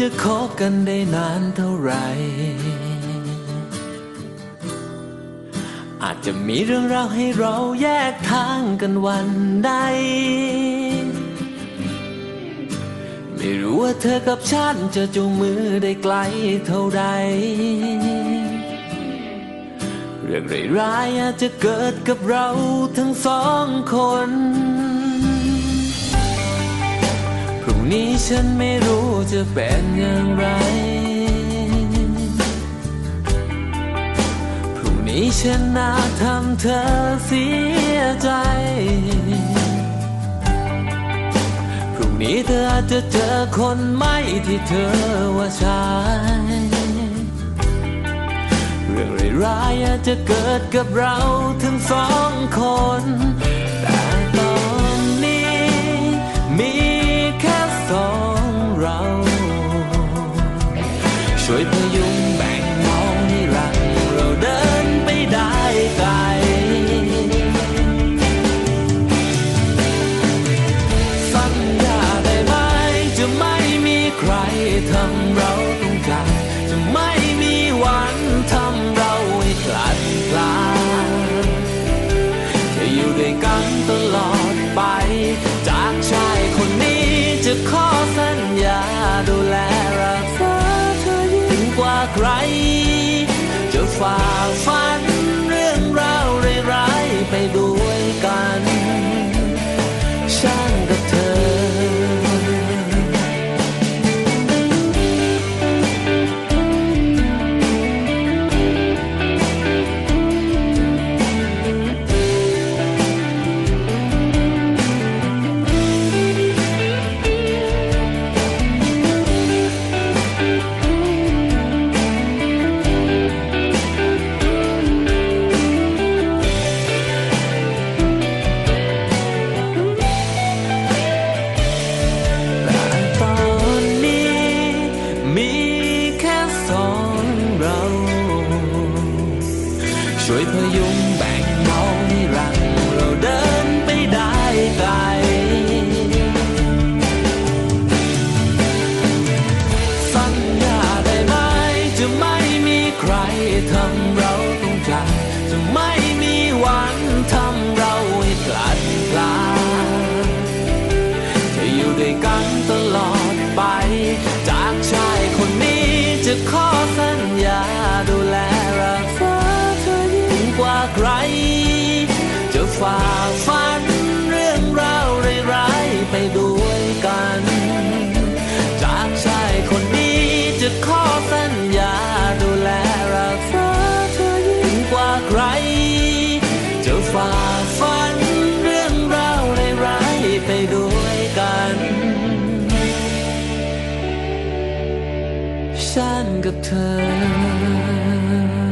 จะคบกันได้นานเท่าไหร่ อาจจะมีเรื่องราวให้เราแยกทางกันวันใด ไม่รู้ว่าเธอกับฉันจะจูงมือได้ไกลเท่าใด เรื่องร้ายๆอาจจะเกิดกับเราทั้งสองคน นี้ฉันไม่รู้จะเป็นอย่างไร พรุ่งนี้ฉันน่าทำเธอเสียใจ พรุ่งนี้เธออาจจะเจอคนไม่ที่เธอว่าใช่เรื่องร้ายๆอาจจะเกิดกับเราทั้งสองคน ไร จะฝ่าฟัน พยุงแบ่งเบาให้รักเราเดินไปได้ไกล สัญญาได้ไหมจะไม่มีใครทำเราต้องจากจะไม่มีวันทำเราให้กลัดกลาจะอยู่ด้วยกันตลอดไป ฉันกับเธอ